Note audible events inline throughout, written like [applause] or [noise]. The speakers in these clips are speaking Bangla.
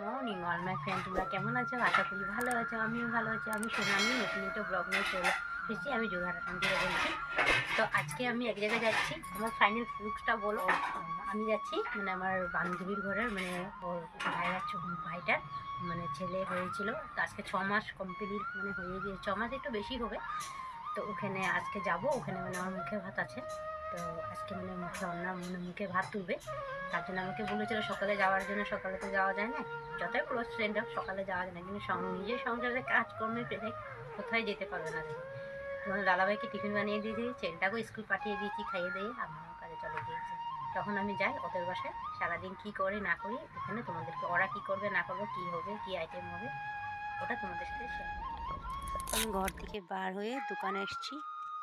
মর্নিং অল মাই ফ্রেন্ড তোমরা কেমন আছো? আশা করি ভালো আছো, আমিও ভালো আছি। আমি সোনামি নতুন একটা ব্লগ নিয়ে চলে এসেছি। আমি যোগাটান থেকে বলছি। তো আজকে আমি এক জায়গায় যাচ্ছি। আমার ফাইনাল লুকসটা বলো। আমি যাচ্ছি মানে আমার বান্ধবীর ঘরের মানে ওর ভাইরা ছ- ভাইটার মানে ছেলে হয়েছিল। তো আজকে ছ মাস কমপ্লিট মানে হয়ে গিয়ে ছ মাস একটু বেশি হবে। তো ওখানে আজকে যাব। ওখানে মানে আমার মুখে ভাত আছে। তো আজকে মানে মুখে অন্য মানে মুখে ভাত তুলবে। তার জন্য আমাকে বলেছিল সকালে যাওয়ার জন্য, সকালে তো যাওয়া যায় না। যতই ক্লোজ ফ্রেন্ড হোক, সকালে যাওয়া যায় না। কিন্তু নিজের সংসারে কাজকর্মে পেলে কোথায় যেতে পারবে না তোমাদের দাদাভাইকে টিফিন বানিয়ে দিয়ে দিয়েছি, ছেলেটাকেও স্কুল পাঠিয়ে দিয়েছি, খাইয়ে দিয়ে আমিও কাজে চলে গিয়েছি। তখন আমি যাই ওদের বাসায়, সারাদিন কী করে না করি, এখানে তোমাদেরকে ওরা কী করবে, না করবে, কী হবে, কী আইটেম হবে, ওটা তোমাদের সাথে শেয়ার আমি ঘর থেকে বার হয়ে দোকানে এসেছি।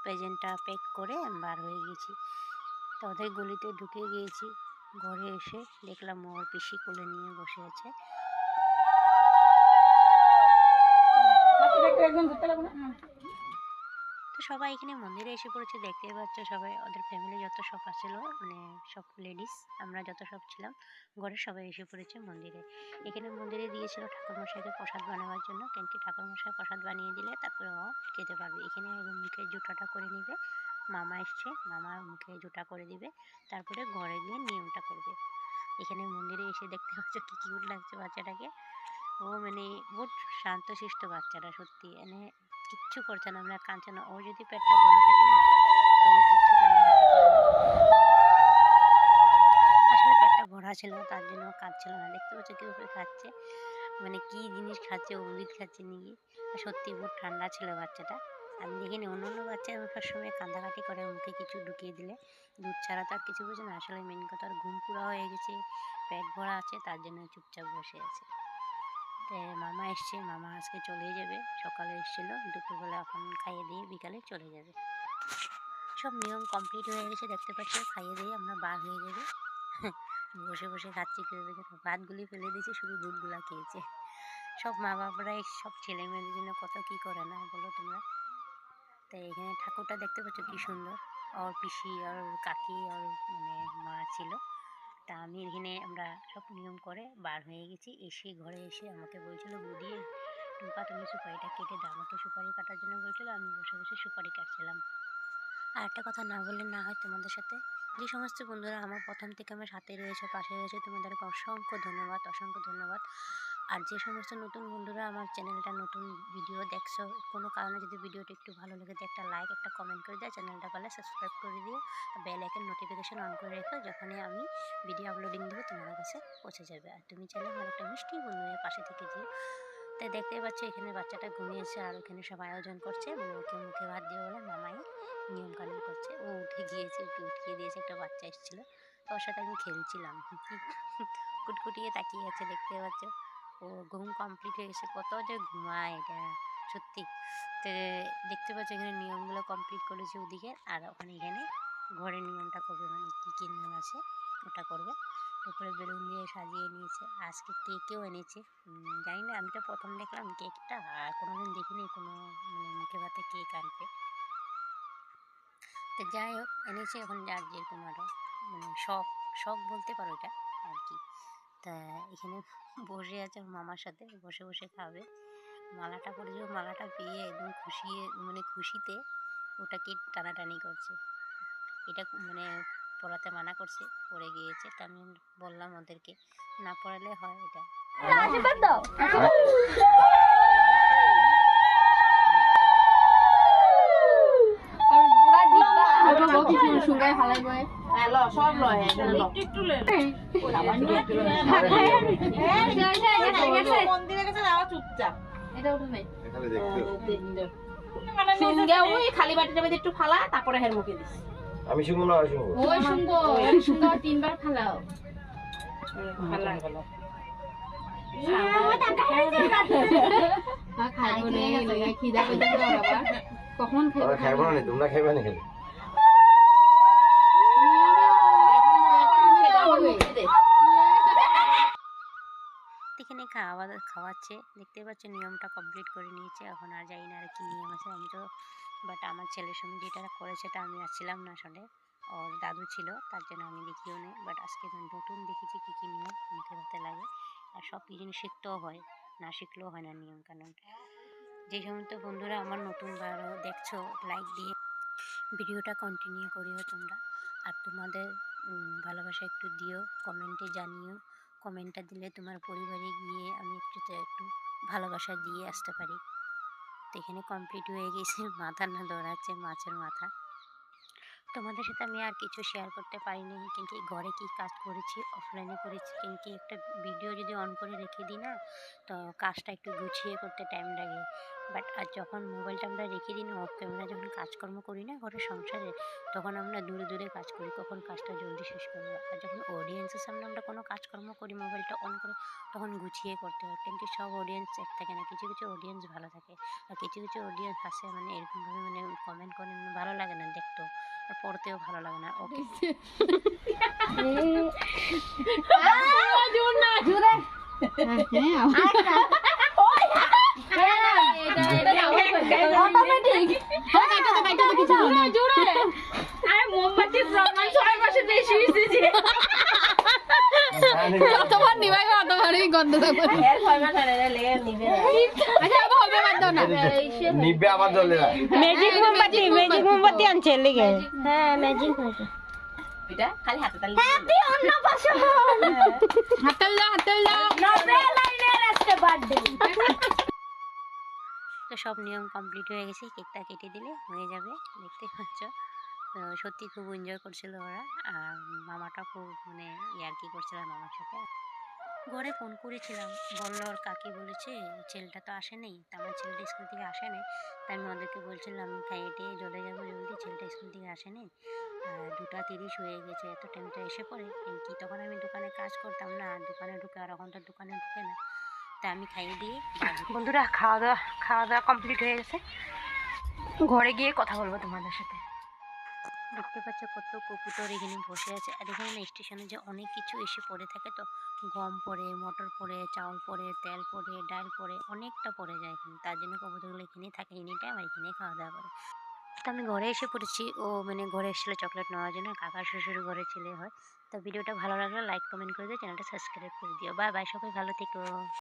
প্রেজেন্টটা প্যাক করে বার হয়ে গেছি। তো ওদের গলিতে ঢুকে গিয়েছি। ঘরে এসে দেখলাম ওর পিসি কোলে নিয়ে বসে আছে। তো সবাই এখানে মন্দিরে এসে পড়েছে, দেখতেই পাচ্ছ সবাই। ওদের ফ্যামিলি যত সব আসছিল মানে সব লেডিস আমরা যত সব ছিলাম ঘরের সবাই এসে পড়েছে মন্দিরে। এখানে মন্দিরে দিয়েছিল ঠাকুরমশাইকে প্রসাদ বানাবার জন্য। কিন্তু ঠাকুরমশাই প্রসাদ বানিয়ে দিলে তারপরে ও খেতে পারবে এখানে মুখে জুটাটা করে নিবে। মামা এসছে, মামা মুখে জুটা করে দিবে। তারপরে ঘরে গিয়ে নিয়মটা করবে। এখানে মন্দিরে এসে দেখতে পাচ্ছ কি কিউট লাগছে বাচ্চাটাকে। ও মানে বহুত শান্তশিষ্ট বাচ্চাটা সত্যি। মানে কিচ্ছু করছে না, আমরা কাঁদছে না। ও যদি পেটটা ভরা থাকে না, তো কিচ্ছু আসলে পেটটা ভরা ছিল, তার জন্য কাঁদছিল না। দেখতে পাচ্ছ কীভাবে খাচ্ছে? মানে কি জিনিস খাচ্ছে অমৃত খাচ্ছে আর সত্যি বহুত ঠান্ডা ছিল বাচ্চাটা। আমি দেখিনি অন্য অন্য বাচ্চা সবসময় কান্দাকাটি করে মুখে কিছু ঢুকিয়ে দিলে। দুধ ছাড়া তো আর কিছু বোঝে না। আসলে মেন কথা, ওর ঘুম পুরা হয়ে গেছে, পেট ভরা আছে, তার জন্য চুপচাপ বসে আছে। মামা এসছে, মামা আজকে চলে যাবে। সকালে এসেছিল, দুপুরবেলা এখন খাইয়ে দিয়ে বিকালে চলে যাবে। সব নিয়ম কমপ্লিট হয়ে গেছে, দেখতে পাচ্ছ, খাইয়ে দিয়ে আমরা বার হয়ে যাবে। বসে বসে খাচ্ছি কেউ ভাতগুলি ফেলে দিয়েছে, শুধু দুধগুলা খেয়েছে। সব মা বাবারা এই সব ছেলে মেয়েদের জন্য কত কী করে না বলো তোমরা? তাই এখানে ঠাকুরটা দেখতে পাচ্ছ কি সুন্দর। ওর পিসি, ওর কাকি, ওর মানে মা ছিল। তা আমি এখানে আমরা সব নিয়ম করে বার হয়ে গেছি। এসে ঘরে এসে আমাকে বলছিল বুড়িয়ে টুম্পা, তুমি সুপারিটা কেটে দাও। আমাকে সুপারি কাটার জন্য বলছিল, আমি বসে বসে সুপারি কাটছিলাম। আর একটা কথা না বললে না হয় তোমাদের সাথে। যে সমস্ত বন্ধুরা আমার প্রথম থেকে আমার সাথে রয়েছে, পাশে রয়েছে, তোমাদেরকে অসংখ্য ধন্যবাদ অসংখ্য ধন্যবাদ। আর যে সমস্ত নতুন বন্ধুরা আমার চ্যানেলটা নতুন ভিডিও দেখছ, কোনো কারণে যদি ভিডিওটা একটু ভালো লেগে যায় একটা লাইক একটা কমেন্ট করে দাও, চ্যানেলটা পারলে সাবস্ক্রাইব করে দিও বেল আইকন নোটিফিকেশন অন করে রেখো, যখনই আমি ভিডিও আপলোডিং দেবো তোমার কাছে পৌঁছে যাবে। আর তুমি চাইলে আমার একটা মিষ্টি বন্ধু হয়ে পাশে থেকে যেও। তাই দেখতেই পাচ্ছ, এখানে বাচ্চাটা ঘুমিয়েছে আর ওখানে সব আয়োজন করছে ওকে মুখে ভাত দিয়ে বলে, মামাই নিয়ম কানুন করছে। ও উঠে গিয়েছে ওকে উঠিয়ে দিয়েছে, একটা বাচ্চা এসেছিল। ওর সাথে আমি খেলছিলাম। [laughs] কুটকুটিয়ে তাকিয়ে আছে, দেখতে পাচ্ছ। ও ঘুম কমপ্লিট হয়ে গেছে। কত যে ঘুমায় এটা, সত্যি। তো দেখতে পাচ্ছ এখানে নিয়মগুলো কমপ্লিট করেছে ওদিকে। আর ওখানে এখানে ঘরের নিয়মটা করবে মানে কী কী নিয়ম আছে ওটা করবে। তারপরে বেলুন দিয়ে সাজিয়ে নিয়েছে। আজকে কেকেও এনেছে? জানি না। আমি তো প্রথম দেখলাম কেকটা, আর কোনোদিন দেখিনি কোনো মানে মুখে ভাতে কেক আনতে। তো যাই হোক, এনেছে এখন যার যেরকম আরও মানে শখ শখ বলতে পারো এটা আর কি। তা এখানে বসে আছে ওর মামার সাথে বসে বসে খাবে। মালাটা পরেছে মালাটা পেয়ে একদম খুশি মানে খুশিতে ওটাকে টানাটানি করছে। এটা মানে পড়াতে মানা করছে পড়ে গিয়েছে। তা আমি বললাম ওদেরকে না পড়ালে হয় এটা। সুগার হালাই বয় সব লয় মন্দিরে গেছে যাওয়া চুপচাপ এটা উঠে নাই এখানে ওই খালি বাটিটা মধ্যে একটু ফালা তারপরে হের মুখে দিস আমি শুনব না শুনব ওই শুনব শুনব তিনবার ফালা কখন খাইবো না নি? তোমরা খাইবে না খেলে। খাওয়া খাওয়াচ্ছে। দেখতে পাচ্ছ নিয়মটা কমপ্লিট করে নিয়েছে। এখন আর জানি না আর কি নিয়ম আছে আমি তো বাট আমার ছেলের সঙ্গে যেটা করেছে তা আমি আসছিলাম না আসলে। ওর দাদু ছিল, তার জন্য আমি দেখিও নি বাট আজকে নতুন দেখেছি কী কী নিয়ম মুখে ভাতে লাগে। আর সব জিনিস শিখতেও হয়, না শিখলেও হয় না নিয়ম কানুন। যে সমস্ত বন্ধুরা আমার নতুন বারো দেখছ লাইক দিয়ে ভিডিওটা কন্টিনিউ করিও তোমরা। আর তোমাদের ভালোবাসা একটু দিও কমেন্টে জানিও। কমেন্টটা দিলে তোমার পরিবারে গিয়ে আমি একটু একটু ভালোবাসা দিয়ে আসতে পারি। তো এখানে কমপ্লিট হয়ে গেছে। মাথা না দৌড়াচ্ছে, মাছের মাথা। তোমাদের সাথে আমি আর কিছু শেয়ার করতে পারিনি। কিন্তু ঘরে কি কাজ করেছি অফলাইনে করেছি কিন্তু একটা ভিডিও যদি অন করে রেখে দিই না, তো কাজটা একটু গুছিয়ে করতে টাইম লাগে। বাট আর যখন মোবাইলটা আমরা রেখে দিই না অফ ক্যামেরা যখন কাজকর্ম করি না ঘরের সংসারে, তখন আমরা দূরে দূরে কাজ করি, কখন কাজটা জলদি শেষ করব। আর যখন অডিয়েন্সের সামনে আমরা কোনো কাজকর্ম করি মোবাইলটা অন করে, তখন গুছিয়ে করতে হয়। কিন্তু সব অডিয়েন্স এক থাকে না, কিছু কিছু অডিয়েন্স ভালো থাকে, আর কিছু কিছু অডিয়েন্স আছে মানে এরকমভাবে মানে কমেন্ট করে মানে ভালো লাগে না দেখতেও। আর পড়তেও ভালো লাগে না ওকে। আর মোমবাতির প্রমাণ পাশে বেশি অতবারই গন্ধ থাকবে আচ্ছা আবার হবে বাদ দাও না নিবে আমার না ম্যাজিক মোমবাতি ম্যাজিক মোমবাতি। আনছে লেগে। এটা খালি হাতে তালি হাততালি দাও হাততালি দাও। তো সব নিয়ম কমপ্লিট হয়ে গেছে কেকটা কেটে দিলে হয়ে যাবে। দেখতে পাচ্ছ। তো সত্যি খুব এনজয় করছিল ওরা। আর মামাটা খুব মানে ইয়ার্কি করছিল মামার সাথে। ঘরে ফোন করেছিলাম। বলল, ওর কাকি বলেছে, ছেলেটা তো আসেনি তা আমার ছেলেটা স্কুল থেকে আসেনি তাই আমি ওদেরকে বলছিলাম খাইয়ে টেয়ে চলে যাব জলদি, ছেলেটা স্কুল থেকে আসেনি আর দুটা তিরিশ হয়ে গেছে, এত টাইমটা এসে পড়ে। কি তখন আমি দোকানে কাজ করতাম না দোকানে ঢুকে, আর এখন তো দোকানে ঢুকে না। তা আমি খাইয়ে দিয়ে বন্ধুরা, খাওয়া দাওয়া খাওয়া দাওয়া কমপ্লিট হয়ে গেছে। ঘরে গিয়ে কথা বলব তোমাদের সাথে। দেখতে পাচ্ছ কত কবুতর এখানে বসে আছে। আর এখানে না স্টেশনে যে অনেক কিছু এসে পড়ে থাকে তো, গম পড়ে, মটর পড়ে, চাউল পড়ে, তেল পড়ে, ডাল পড়ে, অনেকটা পড়ে যায় এখানে। তার জন্য কবুতরগুলো এখানেই থাকে, এনি টাইম আর এখানেই খাওয়া দাওয়া করে। তো আমি ঘরে এসে পড়েছি। ও মানে ঘরে এসেছিল চকলেট নেওয়ার জন্য কাকা শ্বশুর ঘরে ছেলে হয়। তো ভিডিওটা ভালো লাগলে লাইক, কমেন্ট করে দিও, চ্যানেলটা সাবস্ক্রাইব করে দিও। বাই বাই, সবাই ভালো থেকো।